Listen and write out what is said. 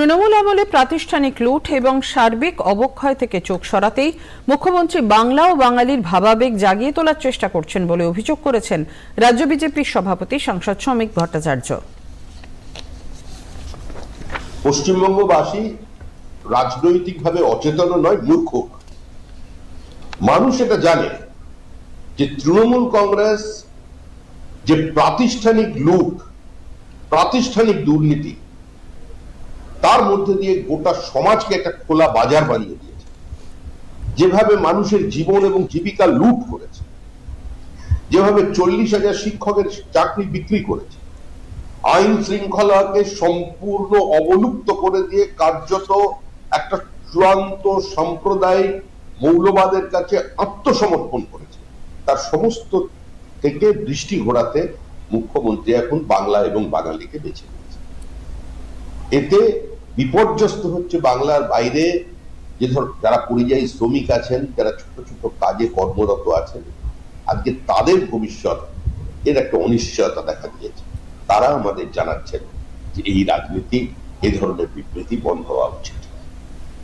তৃণমূল আমলে প্রাতিষ্ঠানিক লুট এবং সার্বিক অবক্ষয় থেকে চোখ সরাতেই মুখ্যমন্ত্রী বাংলা ও বাঙালির ভাবাবেগ জাগিয়ে তোলার চেষ্টা করছেন বলে অভিযোগ করেছেন রাজ্য বিজেপির সভাপতি সাংসদ শ্রমিক ভট্টাচার্য। পশ্চিমবঙ্গবাসী রাজনৈতিকভাবে অচেতন নয়, মূর্খ। মানুষ এটা জানে যে তৃণমূল কংগ্রেস যে প্রাতিষ্ঠানিক লুট, প্রাতিষ্ঠানিক দুর্নীতি তার মধ্যে দিয়ে গোটা সমাজকে একটা খোলা বাজার বানিয়ে দিয়েছে। যেভাবে মানুষের জীবন এবং জীবিকা লুট করেছে, যেভাবে চল্লিশ হাজার শিক্ষকের চাকরি বিক্রি করেছে, আইন শৃঙ্খলাকে সম্পূর্ণ অবলুপ্ত করে দিয়ে কার্যত একটা চূড়ান্ত সাম্প্রদায়িক মৌলবাদের কাছে আত্মসমর্পণ করেছে। তার সমস্ত থেকে দৃষ্টি ঘোরাতে মুখ্যমন্ত্রী এখন বাংলা এবং বাঙালিকে বেছে নিয়েছে। এতে বিপর্যস্ত হচ্ছে বাংলার বাইরে যে ধর, যারা পরিযায়ী শ্রমিক আছেন, যারা ছোট ছোট কাজে কর্মরত আছেন, আজকে তাদের ভবিষ্যৎ এর একটা অনিশ্চয়তা দেখা দিয়েছে। তারা আমাদের জানাচ্ছেন যে এই রাজনীতি এ ধরনের বিবৃতি বন্ধ হওয়া উচিত।